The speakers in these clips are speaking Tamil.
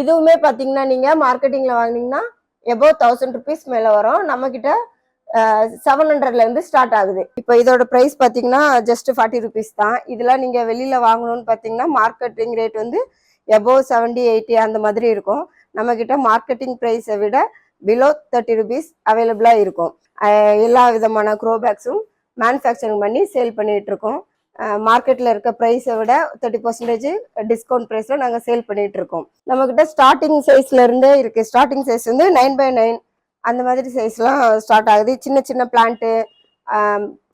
இதுவுமே பார்த்தீங்கன்னா நீங்கள் மார்க்கெட்டிங்கில் வாங்குனீங்கன்னா எபோவ் தௌசண்ட் ருபீஸ் மேலே வரும். நம்மக்கிட்ட செவன் ஹண்ட்ரட்லேருந்து ஸ்டார்ட் ஆகுது. இப்போ இதோட ப்ரைஸ் பார்த்தீங்கன்னா ஜஸ்ட் ஃபார்ட்டி ருபீஸ் தான். இதெல்லாம் நீங்கள் வெளியில் வாங்கணும்னு பார்த்தீங்கன்னா மார்க்கெட்டிங் ரேட் வந்து எபோவ் செவன்டி எயிட்டி அந்த மாதிரி இருக்கும். நம்மக்கிட்ட மார்க்கெட்டிங் ப்ரைஸை விட பிலோ தேர்ட்டி ருபீஸ் அவைலபிளாக இருக்கும். எல்லா விதமான க்ரோ பேக்ஸும் மேனுஃபேக்சரிங் பண்ணி சேல் பண்ணிகிட்ருக்கோம் இருக்கோம். மார்க்கெட்டில் இருக்க ப்ரைஸை விட தேர்ட்டி பர்சன்டேஜ் டிஸ்கவுண்ட் ப்ரைஸில் நாங்கள் சேல் பண்ணிகிட்டு இருக்கோம். நம்மக்கிட்ட ஸ்டார்டிங் சைஸ்லேருந்தே இருக்குது ஸ்டார்டிங் சைஸ் வந்து நைன் பை நைன் அந்த மாதிரி சைஸ்லாம் ஸ்டார்ட் ஆகுது. சின்ன சின்ன பிளான்ட்டு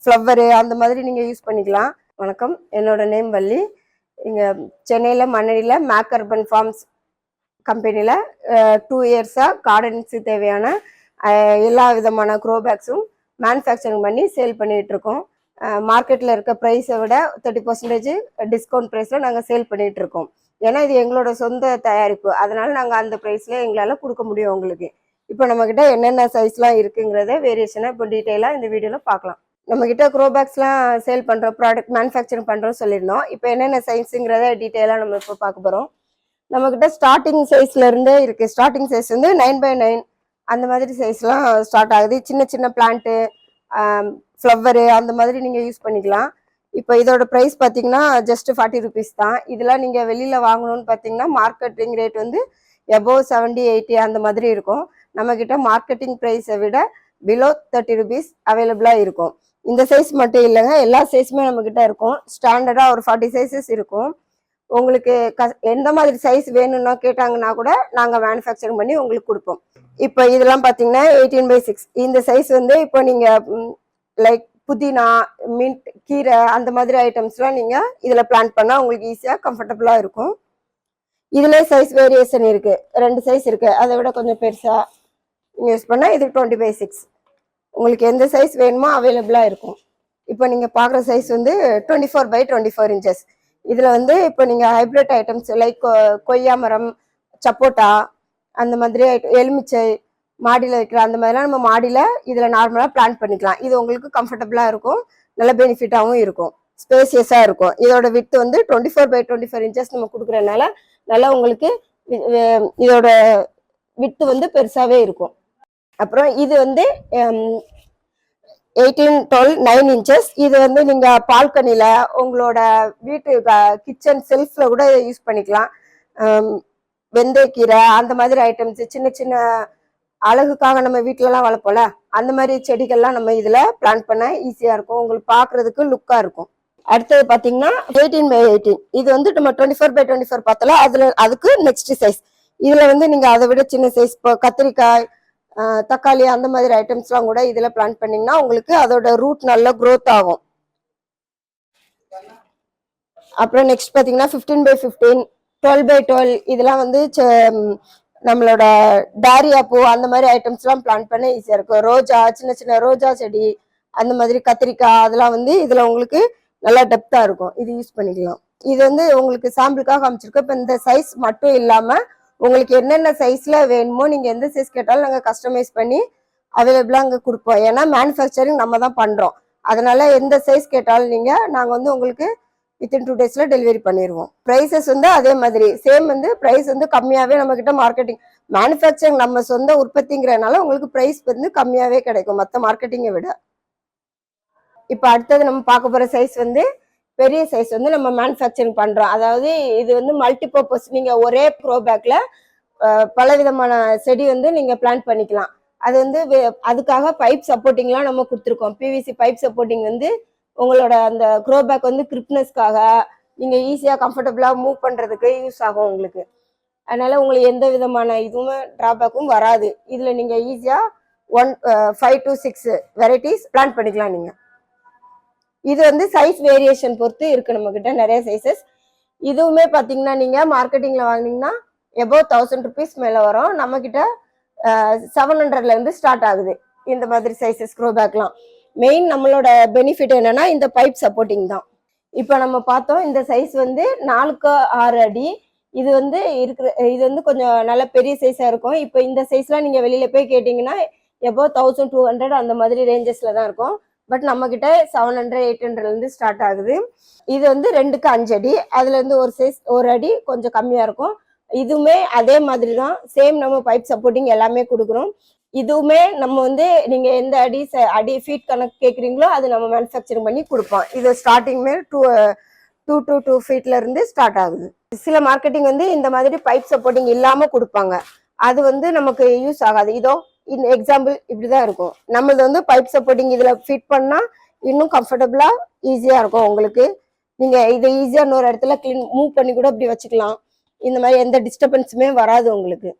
ஃப்ளவரு அந்த மாதிரி நீங்கள் யூஸ் பண்ணிக்கலாம். வணக்கம். என்னோட நேம் வள்ளி. இங்கே சென்னையில் மண்ணடியில் மேக் அர்பன் ஃபார்ம்ஸ் கம்பெனியில் டூ இயர்ஸாக கார்டன்ஸு தேவையான எல்லா விதமான க்ரோ பேக்ஸும் மேனுஃபேக்சரிங் பண்ணி சேல் பண்ணிகிட்ருக்கோம் இருக்கோம். மார்க்கெட்டில் இருக்க ப்ரைஸை விட தேர்ட்டி பர்சன்டேஜ் டிஸ்கவுண்ட் ப்ரைஸில் நாங்கள் சேல் பண்ணிட்டு இருக்கோம். ஏன்னா இது எங்களோட சொந்த தயாரிப்பு. அதனால நாங்கள் அந்த ப்ரைஸில் எங்களால் கொடுக்க முடியும் உங்களுக்கு. இப்போ நம்மக்கிட்ட என்னென்ன சைஸ்லாம் இருக்குங்கிறத வேரியேஷனாக இப்போ டீட்டெயிலாக இந்த வீடியோவில் பார்க்கலாம். நம்மக்கிட்ட குரோபேக்ஸ்லாம் சேல் பண்ணுறோம் ப்ராடக்ட் மேனுஃபேக்சரிங் பண்ணுறோம் சொல்லியிருந்தோம். இப்போ என்னென்ன சைஸுங்கிறத டீட்டெயிலாக நம்ம இப்போ பார்க்க போகிறோம் நம்மக்கிட்ட ஸ்டார்டிங் சைஸ்ல இருந்தே இருக்கு. ஸ்டார்டிங் சைஸ் வந்து நைன் பை நைன் அந்த மாதிரி சைஸ்லாம் ஸ்டார்ட் ஆகுது. சின்ன சின்ன பிளான்ட்டு ஃப்ளவரு அந்த மாதிரி நீங்கள் யூஸ் பண்ணிக்கலாம். இப்போ இதோட ப்ரைஸ் பார்த்தீங்கன்னா ஜஸ்ட் ஃபார்ட்டி ருபீஸ் தான். இதெல்லாம் நீங்கள் வெளியில் வாங்கணும்னு பார்த்தீங்கன்னா மார்க்கெட்டிங் ரேட் வந்து எபோவ் செவன்டி எயிட்டி அந்த மாதிரி இருக்கும். நம்மக்கிட்ட மார்க்கெட்டிங் ப்ரைஸை விட பிலோ தேர்ட்டி ருபீஸ் அவைலபிளாக இருக்கும். இந்த சைஸ் மட்டும் இல்லைங்க எல்லா சைஸுமே நம்மக்கிட்ட இருக்கும். ஸ்டாண்டர்டாக ஒரு ஃபார்ட்டி சைஸஸ் இருக்கும். உங்களுக்கு க எந்த மாதிரி சைஸ் வேணும்னா கேட்டாங்கன்னா கூட நாங்கள் மேனுஃபேக்சரிங் பண்ணி உங்களுக்கு கொடுப்போம். இப்போ இதெல்லாம் பார்த்தீங்கன்னா எயிட்டீன் பை சிக்ஸ் இந்த சைஸ் வந்து இப்போ நீங்கள் லைக் புதினா மின்ட் கீரை அந்த மாதிரி ஐட்டம்ஸ்லாம் நீங்கள் இதில் பிளான் பண்ணால் உங்களுக்கு ஈஸியாக கம்ஃபர்டபுளாக இருக்கும். இதுலேயே சைஸ் வேரியேஷன் இருக்குது ரெண்டு சைஸ் இருக்குது அதை விட கொஞ்சம் பெருசாக நீங்கள் யூஸ் பண்ணால் இது டுவெண்ட்டி பை சிக்ஸ் உங்களுக்கு எந்த சைஸ் வேணுமோ அவைலபிளாக இருக்கும். இப்போ நீங்கள் பார்க்குற சைஸ் வந்து twenty four by twenty four inches இதில் வந்து இப்போ நீங்கள் ஹைப்ரிட் ஐட்டம்ஸ் லைக் கொய்யா மரம் சப்போட்டா அந்த மாதிரி ஐட்டம் எலுமிச்சை மாடியில் வைக்கிற அந்த மாதிரிலாம் நம்ம மாடியில் இதில் நார்மலாக பிளான் பண்ணிக்கலாம். இது உங்களுக்கு கம்ஃபர்டபுளாக இருக்கும். நல்ல பெனிஃபிட்டாகவும் இருக்கும். ஸ்பேசியஸாக இருக்கும். இதோட வித்து வந்து twenty four by twenty four inches நம்ம கொடுக்குறதுனால நல்லா உங்களுக்கு இதோட வித்து வந்து பெருசாகவே இருக்கும். அப்புறம் இது வந்து எயிட்டீன் டுவெல் நைன் இன்ச்சஸ் இது வந்து நீங்கள் பால்கனியில் உங்களோட வீட்டு கிச்சன் செல்ஃபில் கூட யூஸ் பண்ணிக்கலாம். வெந்தயக்கீரை அந்த மாதிரி ஐட்டம்ஸ் சின்ன சின்ன அழகுக்காக நம்ம வீட்டிலலாம் வளர்ப்போம்ல அந்த மாதிரி செடிகள்லாம் நம்ம இதில் பிளான் பண்ண ஈஸியாக இருக்கும். உங்களுக்கு பார்க்குறதுக்கு லுக்காக இருக்கும். அடுத்தது பார்த்தீங்கன்னா எயிட்டீன் பை எயிட்டீன் இது வந்து நம்ம twenty four by twenty four பார்த்தல அதில் அதுக்கு நெக்ஸ்ட் சைஸ் இதில் வந்து நீங்கள் அதை விட சின்ன சைஸ் இப்போ கத்திரிக்காய் தக்காளி அந்த மாதிரி ஐட்டம்ஸ்லாம் கூட இதில் பிளான் பண்ணிங்கன்னா உங்களுக்கு அதோட ரூட் நல்லா க்ரோத் ஆகும். அப்புறம் நெக்ஸ்ட் பார்த்தீங்கன்னா fifteen by fifteen twelve by twelve இதெல்லாம் வந்து நம்மளோட டாரியா பூ அந்த மாதிரி ஐட்டம்ஸ்லாம் பிளான் பண்ண ஈஸியாக இருக்கும். ரோஜா சின்ன சின்ன ரோஜா செடி அந்த மாதிரி கத்திரிக்காய் அதெல்லாம் வந்து இதில் உங்களுக்கு நல்லா டெப்த்தாக இருக்கும். இது யூஸ் பண்ணிக்கலாம். இது வந்து உங்களுக்கு சாம்பிளுக்காக காமிச்சிருக்கோம். இப்போ இந்த சைஸ் மட்டும் இல்லாமல் உங்களுக்கு என்னென்ன சைஸில் வேணுமோ நீங்கள் எந்த சைஸ் கேட்டாலும் நாங்கள் கஸ்டமைஸ் பண்ணி அவைலபிளாக அங்கே கொடுப்போம். ஏன்னா மேனுஃபேக்சரிங் நம்ம தான் பண்ணுறோம் அதனால எந்த சைஸ் கேட்டாலும் நீங்கள் நாங்கள் வந்து உங்களுக்கு வித்தின் டூ டேஸில் டெலிவரி பண்ணிடுவோம் ப்ரைஸஸ் வந்து அதே மாதிரி. சேம் வந்து ப்ரைஸ் வந்து கம்மியாகவே நம்மக்கிட்ட மார்க்கெட்டிங் மேனுஃபேக்சரிங் நம்ம சொந்த உற்பத்திங்கிறனால உங்களுக்கு ப்ரைஸ் வந்து கம்மியாகவே கிடைக்கும். மற்ற மார்க்கெட்டிங்கை விட. இப்போ அடுத்தது நம்ம பார்க்க போகிற சைஸ் வந்து பெரிய சைஸ் வந்து நம்ம மேனுஃபேக்சரிங் பண்ணுறோம் அதாவது இது வந்து மல்டிபர்பஸ் நீங்கள் ஒரே ப்ரோ பேக்கில் பல விதமான செடி வந்து நீங்கள் பிளான் பண்ணிக்கலாம். அது வந்து அதுக்காக பைப் சப்போர்ட்டிங்லாம் நம்ம கொடுத்துருக்கோம். பிவிசி பைப் சப்போர்ட்டிங் வந்து உங்களோட அந்த க்ரோ பேக் வந்து கிரிப்னஸ்க்காக நீங்கள் ஈஸியாக கம்ஃபர்டபுளாக மூவ் பண்ணுறதுக்கு யூஸ் ஆகும் உங்களுக்கு. அதனால் உங்களுக்கு எந்த விதமான இதுவுமே ட்ராபேக்கும் வராது. இதில் நீங்கள் ஈஸியாக one five to six varieties plan பண்ணிக்கலாம் நீங்கள் இது வந்து சைஸ் வேரியேஷன் பொறுத்து இருக்கு நம்ம கிட்ட நிறைய சைஸஸ் இதுவுமே பார்த்தீங்கன்னா நீங்கள் மார்க்கெட்டிங்கில் வாங்குனீங்கன்னா எபோவ் தௌசண்ட் ருபீஸ் மேலே வரும். நம்ம கிட்ட செவன் ஹண்ட்ரட்லேருந்து ஸ்டார்ட் ஆகுது. இந்த மாதிரி சைஸஸ் க்ரோ பேக்லாம் மெயின் நம்மளோட பெனிஃபிட் என்னன்னா இந்த பைப் சப்போர்ட்டிங் தான். இப்போ நம்ம பார்த்தோம் இந்த சைஸ் வந்து நாலுக்கு ஆறு அடி. இது வந்து இருக்கிற இது வந்து கொஞ்சம் நல்ல பெரிய சைஸாக இருக்கும். இப்போ இந்த சைஸ்லாம் நீங்கள் வெளியில் போய் கேட்டிங்கன்னா எபோ தௌசண்ட் டூ ஹண்ட்ரட் அந்த மாதிரி ரேஞ்சஸில் தான் இருக்கும். பட் நம்ம கிட்ட செவன் ஹண்ட்ரட் எயிட் ஹண்ட்ரட்லேருந்து ஸ்டார்ட் ஆகுது. இது வந்து ரெண்டுக்கு அஞ்சு அடி. அதுல இருந்து ஒரு சைஸ் ஒரு அடி கொஞ்சம் கம்மியாக இருக்கும். இதுவுமே அதே மாதிரி தான் சேம் நம்ம பைப் சப்போர்ட்டிங் எல்லாமே கொடுக்குறோம். இதுவுமே நம்ம வந்து நீங்க எந்த அடி ச- அடி ஃபீட் கணக்கு கேட்குறீங்களோ அது நம்ம மேனுஃபேக்சரிங் பண்ணி கொடுப்போம். இது ஸ்டார்டிங்மே டூ டூ டூ டூ ஃபீட்ல இருந்து ஸ்டார்ட் ஆகுது. சில மார்க்கெட்டிங் வந்து இந்த மாதிரி பைப் சப்போர்ட்டிங் இல்லாம கொடுப்பாங்க. அது வந்து நமக்கு யூஸ் ஆகாது. இதோ இந்த எக்ஸாம்பிள் இப்படிதான் இருக்கும். நம்மளது வந்து பைப் சப்போர்ட்டிங் இதுல ஃபிட் பண்ணா இன்னும் கம்ஃபர்டபுளா ஈஸியா இருக்கும் உங்களுக்கு. நீங்க இதை ஈஸியா இன்னொரு இடத்துல க்ளீன் மூவ் பண்ணி கூட இப்படி வச்சுக்கலாம். இந்த மாதிரி எந்த டிஸ்டர்பன்ஸுமே வராது உங்களுக்கு.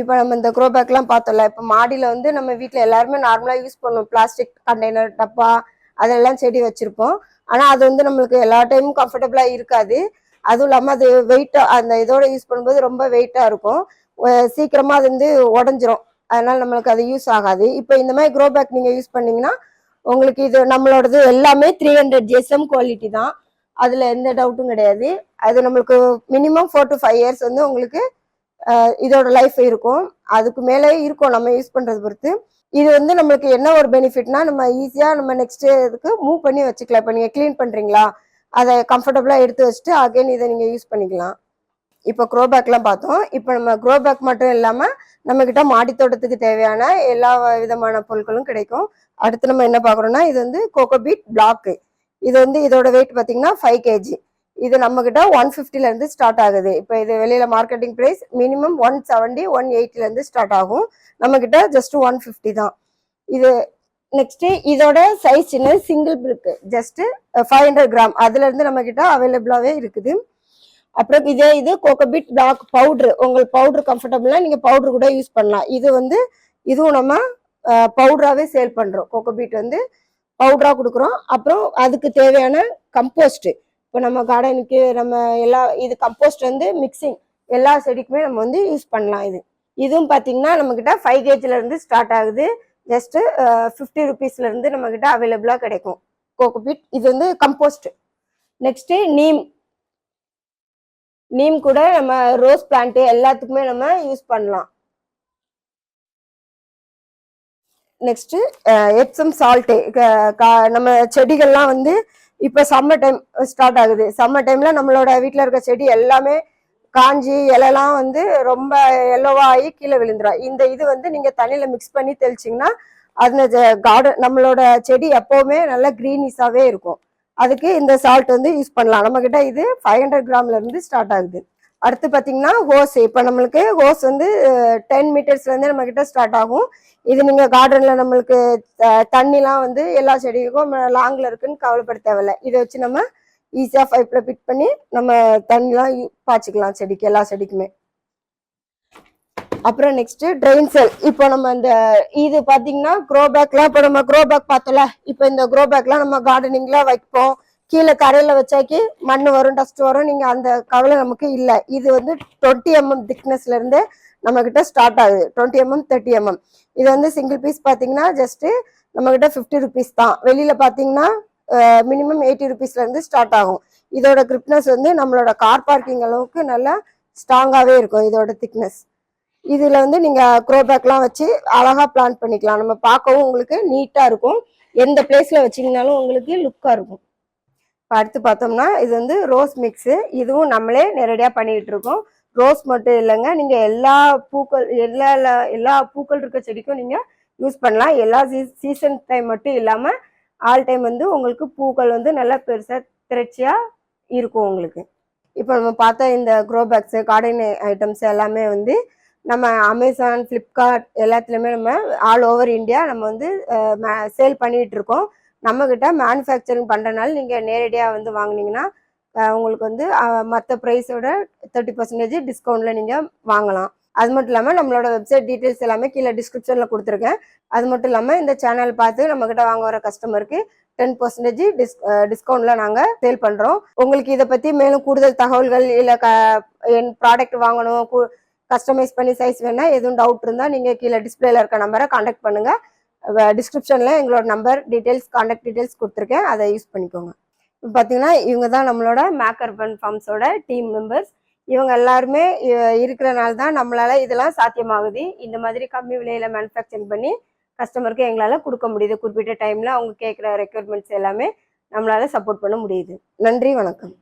இப்போ நம்ம இந்த க்ரோ பேக்லாம் பார்த்தோம்ல இப்போ மாடியில் வந்து நம்ம வீட்டில் எல்லாருமே நார்மலாக யூஸ் பண்ணுவோம். பிளாஸ்டிக் கண்டெய்னர் டப்பா அதெல்லாம் செடி வச்சுருப்போம். ஆனால் அது வந்து நம்மளுக்கு எல்லா டைமும் கம்ஃபர்டபுளாக இருக்காது. அதுவும் இல்லாமல் அது வெயிட்டாக அந்த இதோட யூஸ் பண்ணும்போது ரொம்ப வெயிட்டாக இருக்கும். சீக்கிரமாக அது வந்து உடஞ்சிரும். அதனால நம்மளுக்கு அது யூஸ் ஆகாது. இப்போ இந்த மாதிரி க்ரோ பேக் நீங்கள் யூஸ் பண்ணீங்கன்னா உங்களுக்கு இது நம்மளோடது எல்லாமே த்ரீ ஹண்ட்ரட் ஜிஎஸ்எம் குவாலிட்டி தான். அதில் எந்த டவுட்டும் கிடையாது. அது நம்மளுக்கு minimum four to five years வந்து உங்களுக்கு இதோட லைஃப் இருக்கும். அதுக்கு மேலே இருக்கும். நம்ம யூஸ் பண்ணுறது பொறுத்து. இது வந்து நம்மளுக்கு என்ன ஒரு பெனிஃபிட்னா நம்ம ஈஸியாக நம்ம நெக்ஸ்ட் இதுக்கு மூவ் பண்ணி வச்சுக்கலாம். இப்போ நீங்கள் க்ளீன் பண்ணுறீங்களா அதை கம்ஃபர்டபுளாக எடுத்து வச்சுட்டு அகைன் இதை நீங்கள் யூஸ் பண்ணிக்கலாம். இப்போ குரோபேக்லாம் பார்த்தோம். இப்போ நம்ம குரோபேக் மட்டும் இல்லாமல் நம்மக்கிட்ட மாடி தோட்டத்துக்கு தேவையான எல்லா விதமான பொருட்களும் கிடைக்கும். அடுத்து நம்ம என்ன பார்க்குறோம்னா இது வந்து கோகோபீட் பிளாக்கு இது வந்து இதோட வெயிட் பார்த்தீங்கன்னா ஃபைவ் கேஜி இது நம்மக்கிட்ட ஒன் ஃபிஃப்டிலேருந்து ஸ்டார்ட் ஆகுது. இப்போ இது வெளியில் marketing price minimum one seventy one எயிட்டிலேருந்து start ஆகும். நம்மக்கிட்ட ஜஸ்ட் ஒன் ஃபிஃப்டி தான். இது நெக்ஸ்ட் இதோட சைஸ் சின்ன single brick just five hundred gram அதுலேருந்து நம்மக்கிட்ட அவைலபிளாகவே இருக்குது. அப்புறம் இதே இது கோகோபிட் பிளாக் பவுடர். உங்களுக்கு பவுடர் கம்ஃபர்டபுளாக நீங்க பவுடர் கூட யூஸ் பண்ணலாம். இது வந்து இதுவும் நம்ம பவுடராகவே சேல் பண்றோம். கோகோபீட் வந்து பவுடரா கொடுக்குறோம். அப்புறம் அதுக்கு தேவையான கம்போஸ்ட் இப்போ நம்ம கார்டனுக்கு நம்ம எல்லா இது கம்போஸ்ட் வந்து மிக்சிங் எல்லா செடிக்குமே நம்ம வந்து யூஸ் பண்ணலாம் இது. இதுவும் பார்த்தீங்கன்னா நம்மக்கிட்ட ஃபைவ் கேஜில இருந்து ஸ்டார்ட் ஆகுது. ஜஸ்ட் ஃபிஃப்டி ருபீஸ்ல இருந்து நம்மக்கிட்ட அவைலபிளாக கிடைக்கும். கோகோபீட் இது வந்து கம்போஸ்ட் நெக்ஸ்ட் நீம் நீம் கூட நம்ம ரோஸ் பிளான்ட்டு எல்லாத்துக்குமே நம்ம யூஸ் பண்ணலாம். Next Epsom salt. நம்ம செடிகள்லாம் வந்து இப்போ சம்மர் டைம் ஸ்டார்ட் ஆகுது. சம்மர் டைமில் நம்மளோட வீட்டில் இருக்க செடி எல்லாமே காஞ்சி இலைலாம் வந்து ரொம்ப எல்லோவாகி கீழே விழுந்துடும் இந்த இது வந்து நீங்கள் தண்ணியில் மிக்ஸ் பண்ணி தெளிச்சிங்கன்னா அந்த கார்டன் நம்மளோட செடி எப்போவுமே நல்லா க்ரீனிஸாகவே இருக்கும். அதுக்கு இந்த சால்ட் வந்து யூஸ் பண்ணலாம். நம்ம கிட்ட இது ஃபைவ் ஹண்ட்ரட் கிராம்ல இருந்து ஸ்டார்ட் ஆகுது. அடுத்து பார்த்தீங்கன்னா ஹோஸ் இப்போ நம்மளுக்கு ஹோஸ் வந்து டென் மீட்டர்ஸ்லேருந்து நம்மக்கிட்ட நம்ம கிட்ட ஸ்டார்ட் ஆகும். இது நீங்கள் கார்டனில் நம்மளுக்கு தண்ணிலாம் வந்து எல்லா செடிக்கும் லாங்கில் இருக்குன்னு கவலைப்பட தேவையில்ல. இதை வச்சு நம்ம ஈஸியாக பைப்பில் ஃபிட் பண்ணி நம்ம தண்ணிலாம் யூ- பாய்ச்சிக்கலாம் செடிக்கு எல்லா செடிக்குமே. அப்புறம் நெக்ஸ்ட் ட்ரெயின் செல் இப்போ நம்ம இந்த இது பாத்தீங்கன்னா க்ரோ பேக்லாம் இப்போ நம்ம க்ரோ பேக் பார்த்தோம்ல இப்போ இந்த க்ரோ பேக்லாம் நம்ம கார்டனிங்ல வைப்போம். கீழே கரையில வச்சாக்கி மண் வரும் டஸ்ட் வரும் நீங்க அந்த கவலை நமக்கு இல்லை. இது வந்து டுவெண்ட்டி எம்எம் திக்னஸ்ல இருந்து நம்ம கிட்ட ஸ்டார்ட் ஆகுது. டுவெண்ட்டி எம்எம் தேர்ட்டி எம்எம் இது வந்து சிங்கிள் பீஸ் பாத்தீங்கன்னா ஜஸ்ட் நம்ம கிட்ட ஃபிஃப்டி ருபீஸ் தான். வெளியில பாத்தீங்கன்னா மினிமம் எயிட்டி ருபீஸ்ல இருந்து ஸ்டார்ட் ஆகும். இதோட கிரிப்னஸ் வந்து நம்மளோட கார் பார்க்கிங் அளவுக்கு நல்லா ஸ்ட்ராங்காவே இருக்கும் இதோட திக்னஸ் இதில் வந்து நீங்கள் குரோபேக்லாம் வச்சு அழகாக பிளான் பண்ணிக்கலாம். நம்ம பார்க்கவும் உங்களுக்கு நீட்டாக இருக்கும். எந்த பிளேஸில் வச்சிங்கனாலும் உங்களுக்கு லுக்காக இருக்கும். அடுத்து பார்த்தோம்னா இது வந்து ரோஸ் மிக்ஸு இதுவும் நம்மளே நேரடியாக பண்ணிக்கிட்டு இருக்கோம். ரோஸ் மட்டும் இல்லைங்க நீங்கள் எல்லா பூக்கள் எல்லா எல்லா- பூக்கள் இருக்க செடிக்கும் நீங்கள் யூஸ் பண்ணலாம். எல்லா சீசன் டைம் மட்டும் இல்லாமல் ஆல் டைம் வந்து உங்களுக்கு பூக்கள் வந்து நல்லா பெருசாக திரட்சியாக இருக்கும் உங்களுக்கு. இப்போ நம்ம பார்த்தா இந்த க்ரோ பேக்ஸ் கார்டன் ஐட்டம்ஸ் எல்லாமே வந்து நம்ம அமேசான் ஃப்ளிப்கார்ட் எல்லாத்துலேயுமே நம்ம ஆல் ஓவர் இந்தியா நம்ம வந்து சேல் பண்ணிகிட்டு இருக்கோம். நம்மக்கிட்ட மேனுஃபேக்சரிங் பண்ணுறனால நீங்கள் நேரடியாக வந்து வாங்குனீங்கன்னா உங்களுக்கு வந்து மற்ற ப்ரைஸோட தேர்ட்டி பர்சன்டேஜ் டிஸ்கவுண்ட்டில் நீங்கள் வாங்கலாம். அது மட்டும் இல்லாமல் நம்மளோட வெப்சைட் டீட்டெயில்ஸ் எல்லாமே கீழே டிஸ்கிரிப்ஷனில் கொடுத்துருக்கேன். அது மட்டும் இல்லாமல் இந்த சேனல் பார்த்து நம்மக்கிட்ட வாங்க வர கஸ்டமருக்கு டென் பர்சன்டேஜ் டிஸ் டிஸ்கவுண்ட்ல நாங்கள் சேல் பண்ணுறோம் உங்களுக்கு இதை பற்றி மேலும் கூடுதல் தகவல்கள் இல்லை க என் ப்ராடக்ட் வாங்கணும் கஸ்டமைஸ் பண்ணி சைஸ் வேணா எதுவும் டவுட் இருந்தால் நீங்கள் கீழே டிஸ்பிளேல இருக்க நம்பரை காண்டாக்ட் பண்ணுங்க. டிஸ்கிரிப்ஷனில் எங்களோட நம்பர் டீட்டெயில்ஸ் காண்டாக்ட் டீட்டெயில்ஸ் கொடுத்துருக்கேன். அதை யூஸ் பண்ணிக்கோங்க. இப்போ பார்த்தீங்கன்னா இவங்க தான் நம்மளோட மேக்கர்பன் ஃபார்ம்ஸோட டீம் மெம்பர்ஸ் இவங்க எல்லாருமே இருக்கிறனால தான் நம்மளால இதெல்லாம் சாத்தியமாகுது. இந்த மாதிரி கம்மி விலையில மேனுஃபேக்சரிங் பண்ணி கஸ்டமருக்கு எங்களால் கொடுக்க முடியுது. குறிப்பிட்ட டைம்ல அவங்க கேட்குற ரெக்யர்மெண்ட்ஸ் எல்லாமே நம்மளால சப்போர்ட் பண்ண முடியுது. நன்றி வணக்கம்.